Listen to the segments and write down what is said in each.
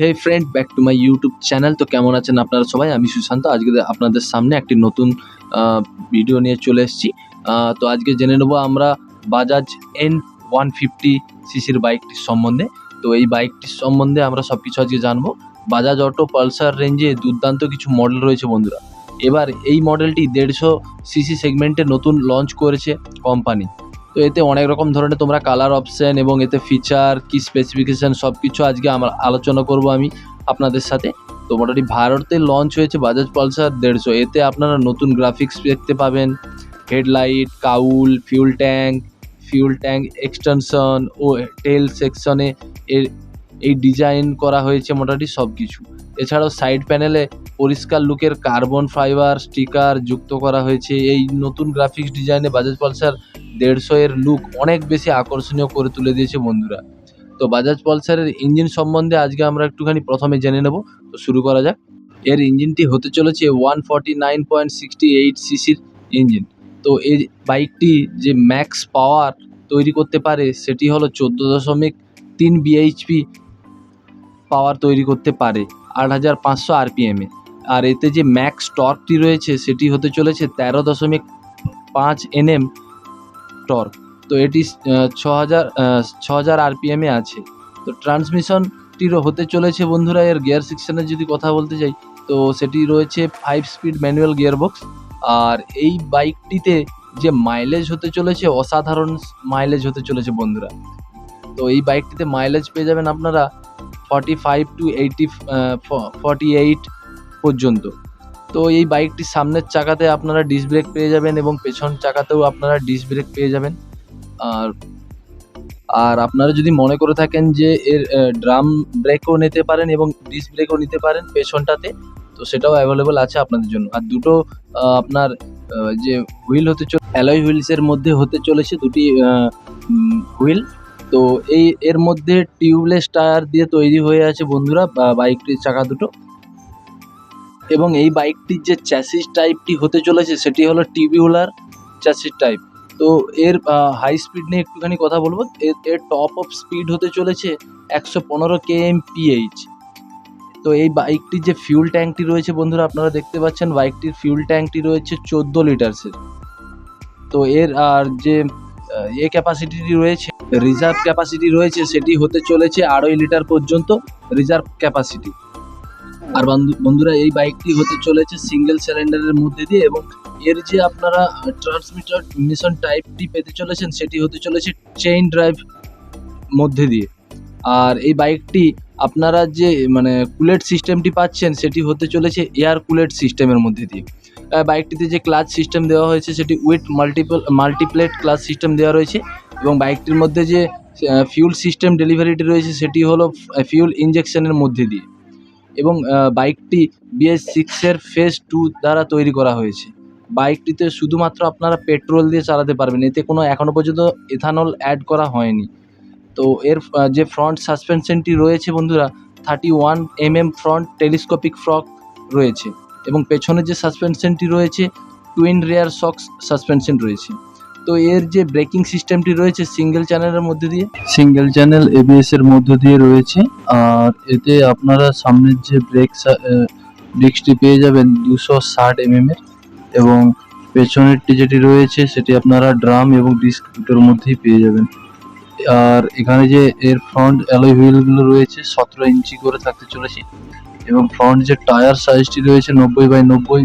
Hey friend back to my YouTube channel তো কেমন আছেন আপনারা সবাই? আমি সুশান্ত। আজকে আপনাদের সামনে একটি নতুন ভিডিও নিয়ে চলে এসেছি। তো আজকে জেনে নেব আমরা বাজাজ এন ওয়ান ফিফটি সিসির বাইকটির সম্বন্ধে। তো এই বাইকটির সম্বন্ধে আমরা সব কিছু আজকে জানব। বাজাজ অটো পালসার রেঞ্জে দুর্দান্ত কিছু মডেল রয়েছে বন্ধুরা। এবার এই মডেলটি দেড়শো সিসি সেগমেন্টে নতুন লঞ্চ করেছে কোম্পানি তো এতে অনেক রকম ধরনের তোমরা কালার অপশান এবং এতে ফিচার কি স্পেসিফিকেশান সব কিছু আজকে আমার আলোচনা করব আমি আপনাদের সাথে। তো মোটামুটি ভারতে লঞ্চ হয়েছে বাজাজ পালসার দেড়শো। এতে আপনারা নতুন গ্রাফিক্স দেখতে পাবেন। Headlight cowl fuel tank fuel tank extension ও টেল সেকশনে এর, এই ডিজাইন করা হয়েছে মোটামুটি সব কিছু এছাড়াও সাইড প্যানেলে পরিষ্কার লুকের কার্বন ফাইবার স্টিকার যুক্ত করা হয়েছে। এই নতুন গ্রাফিক্স ডিজাইনে বাজাজ পালসার দেড়শো এর লুক অনেক বেশি আকর্ষণীয় করে তুলে দিয়েছে বন্ধুরা। তো বাজাজ পালসারের ইঞ্জিন সম্বন্ধে আজকে আমরা একটুখানি প্রথমে জেনে নেব। তো শুরু করা যাক। এর ইঞ্জিনটি হতে চলেছে one forty nine point sixty eight সিসির ইঞ্জিন তো এই বাইকটি যে ম্যাক্স পাওয়ার তৈরি করতে পারে, সেটি হলো চোদ্দ দশমিক তিন বিএইচপি পাওয়ার তৈরি করতে পারে, আট হাজার পাঁচশো আরপিএমে আর এতে যে ম্যাক্স টর্কটি রয়েছে, সেটি হতে চলেছে তেরো দশমিক পাঁচ এনএম টর্ক। তো এটি ছ হাজার ছ হাজার আরপিএমে আছে। তো ট্রান্সমিশনটিরও হতে চলেছে বন্ধুরা, এর গিয়ার সেকশনের যদি কথা বলতে যাই, তো সেটি রয়েছে ফাইভ স্পিড ম্যানুয়াল গিয়ারবক্স। আর এই বাইকটিতে যে মাইলেজ হতে চলেছে, অসাধারণ মাইলেজ হতে চলেছে বন্ধুরা। তো এই বাইকটিতে মাইলেজ পেয়ে যাবেন আপনারা forty five to eighty forty eight পর্যন্ত। তো এই বাইকটির সামনের চাকাতে আপনারা ডিস্ক ব্রেক পেয়ে যাবেন এবং পেছন চাকাতেও আপনারা ডিস্ক ব্রেক পেয়ে যাবেন। আর আর আপনারা যদি মনে করে থাকেন যে এর ড্রাম ব্রেকও নিতে পারেন এবং ডিস্ক ব্রেকও নিতে পারেন পেছনটাতে, তো সেটাও অ্যাভেলেবল আছে আপনাদের জন্য। আর দুটো আপনার যে হুইল হতে চলে অ্যালয় হুইলসের মধ্যে হতে চলেছে দুটি হুইল তো এই, এর মধ্যে টিউবলেস টায়ার দিয়ে তৈরি হয়ে আছে বন্ধুরা বাইকটির চাকা দুটো। এবং এই বাইকটির যে চ্যাসিস টাইপটি হতে চলেছে, সেটি হলো টিবিউলার চ্যাসিস টাইপ তো এর হাই স্পিড নিয়ে একটুখানি কথা বলব। এর এর টপ অফ স্পিড হতে চলেছে একশো পনেরো কে এম পিএইচ তো এই বাইকটির যে ফিউল ট্যাঙ্কটি রয়েছে বন্ধুরা, আপনারা দেখতে পাচ্ছেন বাইকটির ফিউল ট্যাঙ্কটি রয়েছে চোদ্দ লিটার্সের। তো এর, আর যে এ ক্যাপাসিটিটি রয়েছে রিজার্ভ ক্যাপাসিটি রয়েছে, সেটি হতে চলেছে আড়াই লিটার পর্যন্ত রিজার্ভ ক্যাপাসিটি আর বন্ধু বন্ধুরা, এই বাইকটি হতে চলেছে সিঙ্গেল সিলিন্ডারের মধ্যে দিয়ে এবং এর যে আপনারা ট্রান্সমিটার মিশন টাইপটি পেতে চলেছেন, সেটি হতে চলেছে চেইন ড্রাইভ মধ্যে দিয়ে। আর এই বাইকটি আপনারা যে মানে কুলেট সিস্টেমটি পাচ্ছেন, সেটি হতে চলেছে এয়ার কুলেট সিস্টেমের মধ্যে দিয়ে। বাইকটিতে যে ক্লাচ সিস্টেম দেওয়া হয়েছে, সেটি with multiple multiplate clutch system দেওয়া রয়েছে এবং বাইকটির মধ্যে যে ফিউল সিস্টেম ডেলিভারিটি রয়েছে, সেটি হলো ফিউল ইঞ্জেকশনের মধ্যে দিয়ে। এবং বাইকটি বিএস সিক্সের ফেজ টু দ্বারা তৈরি করা হয়েছে। বাইকটিতে শুধুমাত্র আপনারা পেট্রোল দিয়ে চালাতে পারবেন। এতে কোনো এখনও পর্যন্ত ইথানল অ্যাড করা হয়নি। তো এর যে ফ্রন্ট সাসপেনশনটি রয়েছে বন্ধুরা thirty one M M front telescopic fork রয়েছে। এবং পেছনের যে সাসপেনশনটি রয়েছে টুইন রেয়ার সক্স সাসপেনশন রয়েছে। তো এর যে ব্রেকিং সিস্টেমটি রয়েছে সিঙ্গেল চ্যানেলের মধ্যে দিয়ে? সিঙ্গেল চ্যানেল এবিএস এর মধ্য দিয়ে রয়েছে, আর এতে আপনারা সামনের যে ব্রেক ব্রেকসটি পেয়ে যাবেন দুশো ষাট এমএম এর, এবং পেছনেরটি যেটি রয়েছে সেটি আপনারা ড্রাম এবং ডিস্ক দুটোর মধ্যেই পেয়ে যাবেন। আর এখানে যে এর ফ্রন্ট অ্যালয় হুইলগুলো রয়েছে, সতেরো ইঞ্চি করে থাকতে চলেছে, এবং ফ্রন্ট যে টায়ার সাইজটি রয়েছে নব্বই বাই নব্বই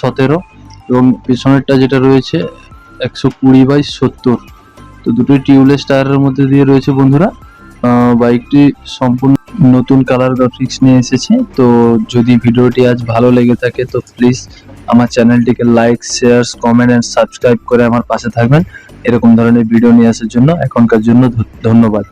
সতেরো, এবং পেছনেরটা যেটা রয়েছে একশো কুড়ি বাই সত্তর। তো দুটোই টিউবলেস টায়ারের মধ্যে দিয়ে রয়েছে বন্ধুরা। বাইকটি সম্পূর্ণ নতুন কালার গ্রাফিক্স নিয়ে এসেছে। তো যদি ভিডিওটি আজ ভালো লেগে থাকে, তো প্লিজ আমার চ্যানেলটিকে like share comment and subscribe করে আমার পাশে থাকবেন। এরকম ধরনের ভিডিও নিয়ে আসার জন্য এখনকার জন্য ধন্যবাদ।